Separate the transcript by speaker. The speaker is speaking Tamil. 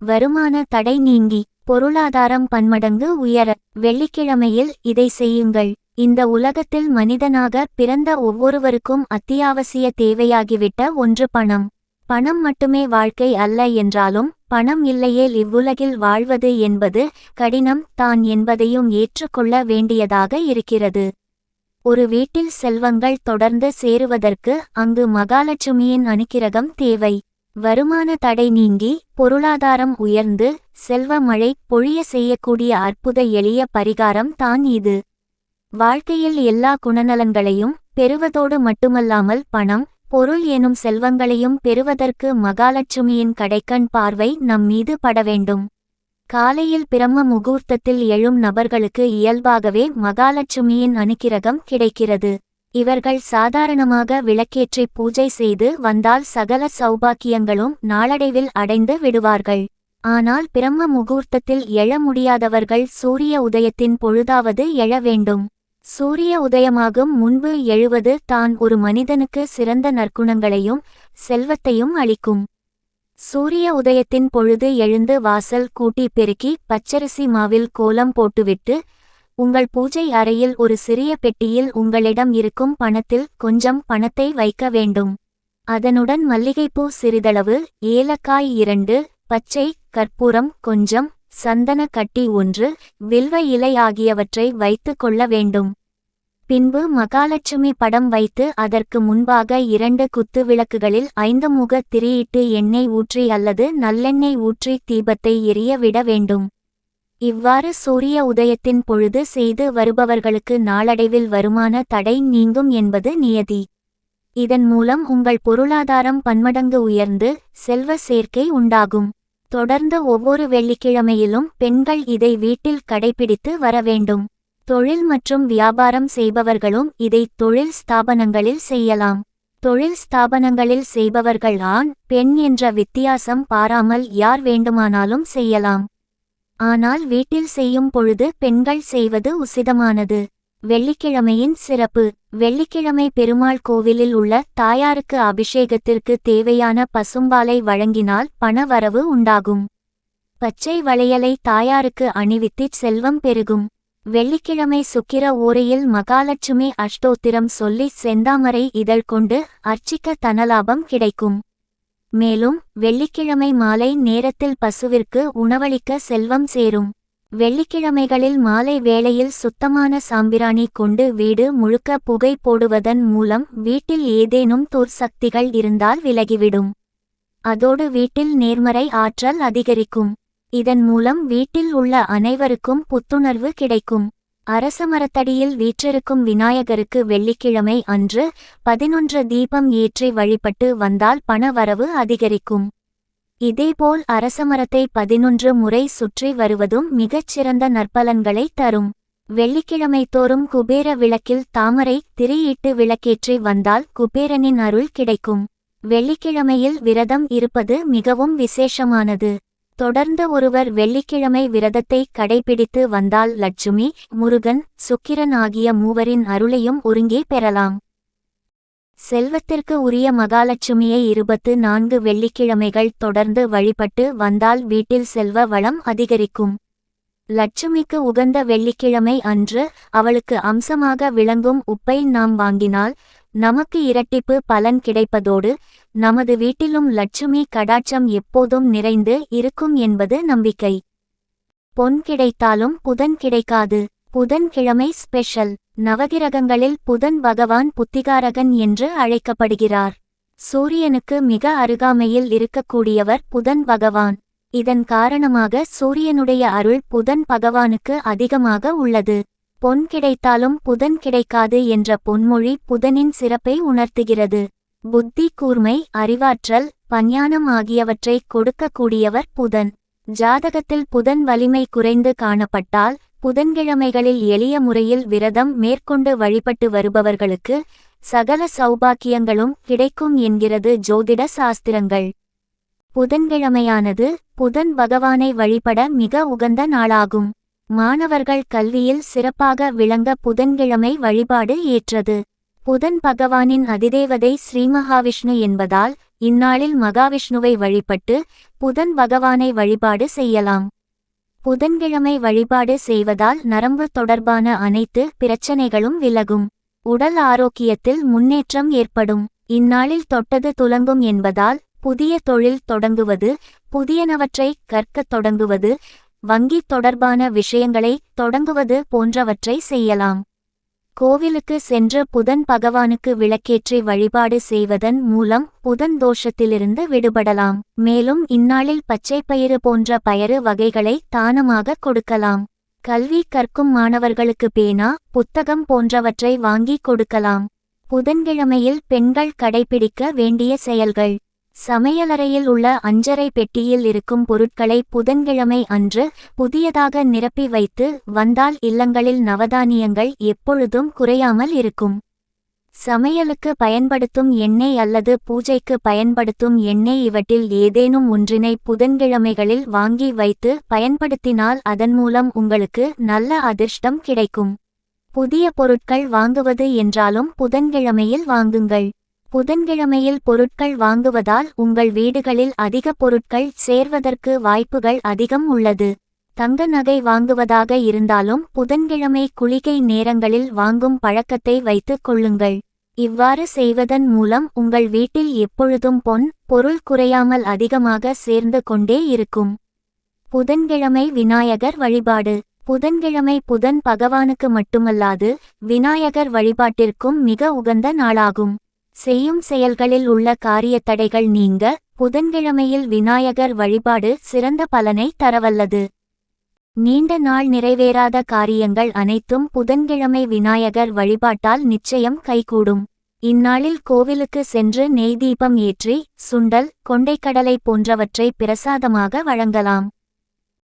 Speaker 1: வருமான தடை நீங்கி பொருளாதாரம் பன்மடங்கு உயர வெள்ளிக்கிழமையில் இதை செய்யுங்கள். இந்த உலகத்தில் மனிதனாக பிறந்த ஒவ்வொருவருக்கும் அத்தியாவசிய தேவையாகிவிட்ட ஒன்று பணம். பணம் மட்டுமே வாழ்க்கை அல்ல என்றாலும் பணம் இல்லையேல் இவ்வுலகில் வாழ்வது என்பது கடினம் தான் என்பதையும் ஏற்றுக்கொள்ள வேண்டியதாக இருக்கிறது. ஒரு வீட்டில் செல்வங்கள் தொடர்ந்து சேருவதற்கு அங்கு மகாலட்சுமியின் அனுக்கிரகம் தேவை. வருமான தடை நீங்கி பொருளாதாரம் உயர்ந்து செல்வ மழை பொழிய செய்யக்கூடிய அற்புத எளிய பரிகாரம் தான் இது. வாழ்க்கையில் எல்லா குணநலன்களையும் பெறுவதோடு மட்டுமல்லாமல் பணம் பொருள் எனும் செல்வங்களையும் பெறுவதற்கு மகாலட்சுமியின் கடைக்கண் பார்வை நம் மீது பட வேண்டும். காலையில் பிரம்ம முகூர்த்தத்தில் எழும் நபர்களுக்கு இயல்பாகவே மகாலட்சுமியின் அனுக்கிரகம் கிடைக்கிறது. இவர்கள் சாதாரணமாக விளக்கேற்றி பூஜை செய்து வந்தால் சகல சௌபாக்கியங்களும் நாளடைவில் அடைந்து விடுவார்கள். ஆனால் பிரம்ம முகூர்த்தத்தில் எழ முடியாதவர்கள் சூரிய உதயத்தின் பொழுதாவது எழ வேண்டும். சூரிய உதயமாகும் முன்பு எழுவது தான் ஒரு மனிதனுக்கு சிறந்த நற்குணங்களையும் செல்வத்தையும் அளிக்கும். சூரிய உதயத்தின் பொழுது எழுந்து வாசல் கூட்டி பெருக்கி பச்சரிசி மாவில் கோலம் போட்டுவிட்டு உங்கள் பூஜை அறையில் ஒரு சிறிய பெட்டியில் உங்களிடம் இருக்கும் பணத்தில் கொஞ்சம் பணத்தை வைக்க வேண்டும். அதனுடன் மல்லிகைப்பூ சிறிதளவு ஏலக்காய் இரண்டு பச்சை கற்பூரம் கொஞ்சம் சந்தன கட்டி ஒன்று வில்வ இலை ஆகியவற்றை வைத்து கொள்ள வேண்டும். பின்பு மகாலட்சுமி படம் வைத்து அதற்கு முன்பாக இரண்டு குத்து விளக்குகளில் ஐந்து முக திரியிட்டு எண்ணெய் ஊற்றி அல்லது நல்லெண்ணெய் ஊற்றி தீபத்தை எரிய விட வேண்டும். இவ்வாறு சூரிய உதயத்தின் பொழுது செய்து வருபவர்களுக்கு நாளடைவில் வருமான தடை நீங்கும் என்பது நியதி. இதன் மூலம் உங்கள் பொருளாதாரம் பன்மடங்கு உயர்ந்து செல்வ சேர்க்கை உண்டாகும். தொடர்ந்து ஒவ்வொரு வெள்ளிக்கிழமையிலும் பெண்கள் இதை வீட்டில் கடைபிடித்து வர வேண்டும். தொழில் மற்றும் வியாபாரம் செய்பவர்களும் இதை தொழில் ஸ்தாபனங்களில் செய்யலாம். தொழில் ஸ்தாபனங்களில் செய்பவர்கள் ஆண் பெண் என்ற வித்தியாசம் பாராமல் யார் வேண்டுமானாலும் செய்யலாம். ஆனால் வீட்டில் செய்யும் பொழுது பெண்கள் செய்வது உசிதமானது. வெள்ளிக்கிழமையின் சிறப்பு. வெள்ளிக்கிழமை பெருமாள் கோவிலில் உள்ள தாயாருக்கு அபிஷேகத்திற்கு தேவையான பசும்பாலை வழங்கினால் பணவரவு உண்டாகும். பச்சை வளையலை தாயாருக்கு அணிவித்துச் செல்வம் பெருகும். வெள்ளிக்கிழமை சுக்கிர ஓரையில் மகாலட்சுமி அஷ்டோத்திரம் சொல்லி செந்தாமரை இதழ் கொண்டு அர்ச்சிக்க தனலாபம் கிடைக்கும். மேலும் வெள்ளிக்கிழமை மாலை நேரத்தில் பசுவிற்கு உணவளிக்க செல்வம் சேரும். வெள்ளிக்கிழமைகளில் மாலை வேளையில் சுத்தமான சாம்பிராணி கொண்டு வீடு முழுக்க புகை போடுவதன் மூலம் வீட்டில் ஏதேனும் துர்சக்திகள் இருந்தால் விலகிவிடும். அதோடு வீட்டில் நேர்மறை ஆற்றல் அதிகரிக்கும். இதன் மூலம் வீட்டில் உள்ள அனைவருக்கும் புத்துணர்வு கிடைக்கும். அரச மரத்தடியில் வீற்றிருக்கும் விநாயகருக்கு வெள்ளிக்கிழமை அன்று பதினொன்று தீபம் ஏற்றி வழிபட்டு வந்தால் பணவரவு அதிகரிக்கும். இதேபோல் அரசமரத்தை பதினொன்று முறை சுற்றி வருவதும் மிகச்சிறந்த நற்பலன்களை தரும். வெள்ளிக்கிழமை தோறும் குபேர விளக்கில் தாமரை திரையிட்டு விளக்கேற்றி வந்தால் குபேரனின் அருள் கிடைக்கும். வெள்ளிக்கிழமையில் விரதம் இருப்பது மிகவும் விசேஷமானது. தொடர்ந்து ஒருவர் வெள்ளிக்கிழமை விரதத்தை கடைபிடித்து வந்தால் லட்சுமி முருகன் சுக்கிரன் ஆகிய மூவரின் அருளையும் ஒருங்கே பெறலாம். செல்வத்திற்கு உரிய மகாலட்சுமியை இருபத்து நான்கு வெள்ளிக்கிழமைகள் தொடர்ந்து வழிபட்டு வந்தால் வீட்டில் செல்வ வளம் அதிகரிக்கும். லட்சுமிக்கு உகந்த வெள்ளிக்கிழமை அன்று அவளுக்கு அம்சமாக விளங்கும் உப்பை நாம் வாங்கினால் நமக்கு இரட்டிப்பு பலன் கிடைப்பதோடு நமது வீட்டிலும் லட்சுமி கடாட்சம் எப்போதும் நிறைந்து இருக்கும் என்பது நம்பிக்கை. பொன் கிடைத்தாலும் புதன் கிடைக்காது. புதன் கிழமை ஸ்பெஷல். நவகிரகங்களில் புதன் பகவான் புத்திகாரகன் என்று அழைக்கப்படுகிறார். சூரியனுக்கு மிக அருகாமையில் இருக்கக்கூடியவர் புதன் பகவான். இதன் காரணமாக சூரியனுடைய அருள் புதன் பகவானுக்கு அதிகமாக உள்ளது. பொன் கிடைத்தாலும் புதன் கிடைக்காது என்ற பொன்மொழி புதனின் சிறப்பை உணர்த்துகிறது. புத்தி கூர்மை அறிவாற்றல் பஞ்ஞானம் ஆகியவற்றை கொடுக்கக்கூடியவர் புதன். ஜாதகத்தில் புதன் வலிமை குறைந்து காணப்பட்டால் புதன்கிழமைகளில் எளிய முறையில் விரதம் மேற்கொண்டு வழிபட்டு வருபவர்களுக்கு சகல சௌபாக்கியங்களும் கிடைக்கும் என்கிறது ஜோதிட சாஸ்திரங்கள். புதன்கிழமையானது புதன் பகவானை வழிபட மிக உகந்த நாளாகும். மாணவர்கள் கல்வியில் சிறப்பாக விளங்க புதன்கிழமை வழிபாடு ஏற்றது. புதன் பகவானின் அதிதேவதை ஸ்ரீமகாவிஷ்ணு என்பதால் இந்நாளில் மகாவிஷ்ணுவை வழிபட்டு புதன் பகவானை வழிபாடு செய்யலாம். புதன்கிழமை வழிபாடு செய்வதால் நரம்பு தொடர்பான அனைத்து பிரச்சனைகளும் விலகும். உடல் ஆரோக்கியத்தில் முன்னேற்றம் ஏற்படும். இந்நாளில் தொட்டது துலங்கும் என்பதால் புதிய தொழில் தொடங்குவது புதியனவற்றை கற்கத் தொடங்குவது வங்கி தொடர்பான விஷயங்களை தொடங்குவது போன்றவற்றை செய்யலாம். கோவிலுக்கு சென்று புதன் பகவானுக்கு விளக்கேற்றி வழிபாடு செய்வதன் மூலம் புதன் தோஷத்திலிருந்து விடுபடலாம். மேலும் இந்நாளில் பச்சைப்பயிறு போன்ற பயறு வகைகளை தானமாக கொடுக்கலாம். கல்வி கற்கும் மாணவர்களுக்கு பேனா புத்தகம் போன்றவற்றை வாங்கி கொடுக்கலாம். புதன்கிழமையில் பெண்கள் கடைபிடிக்க வேண்டிய செயல்கள். சமையலறையில் உள்ள அஞ்சரை பெட்டியில் இருக்கும் பொருட்களை புதன்கிழமை அன்று புதியதாக நிரப்பி வைத்து வந்தால் இல்லங்களில் நவதானியங்கள் எப்பொழுதும் குறையாமல் இருக்கும். சமையலுக்கு பயன்படுத்தும் எண்ணெய் அல்லது பூஜைக்கு பயன்படுத்தும் எண்ணெய் இவற்றில் ஏதேனும் ஒன்றினை புதன்கிழமைகளில் வாங்கி வைத்து பயன்படுத்தினால் அதன் மூலம் உங்களுக்கு நல்ல அதிர்ஷ்டம் கிடைக்கும். புதிய பொருட்கள் வாங்குவது என்றாலும் புதன்கிழமையில் வாங்குங்கள். புதன்கிழமையில் பொருட்கள் வாங்குவதால் உங்கள் வீடுகளில் அதிக பொருட்கள் சேர்வதற்கு வாய்ப்புகள் அதிகம் உள்ளது. தங்க நகை வாங்குவதாக இருந்தாலும் புதன்கிழமை குளிகை நேரங்களில் வாங்கும் பழக்கத்தை வைத்துக் கொள்ளுங்கள். இவ்வாறு செய்வதன் மூலம் உங்கள் வீட்டில் எப்பொழுதும் பொன் பொருள் குறையாமல் அதிகமாக சேர்ந்து கொண்டே இருக்கும். புதன்கிழமை விநாயகர் வழிபாடு. புதன்கிழமை புதன் பகவானுக்கு மட்டுமல்லாது விநாயகர் வழிபாட்டிற்கும் மிக உகந்த நாளாகும். செய்யும் செயல்களில் உள்ள காரியத் தடைகள் நீங்க புதன்கிழமையில் விநாயகர் வழிபாடு சிறந்த பலனை தரவல்லது. நீண்ட நாள் நிறைவேறாத காரியங்கள் அனைத்தும் புதன்கிழமை விநாயகர் வழிபாட்டால் நிச்சயம் கைகூடும். இந்நாளில் கோவிலுக்கு சென்று நெய் தீபம் ஏற்றி சுண்டல் கொண்டைக்கடலை போன்றவற்றை பிரசாதமாக வழங்கலாம்.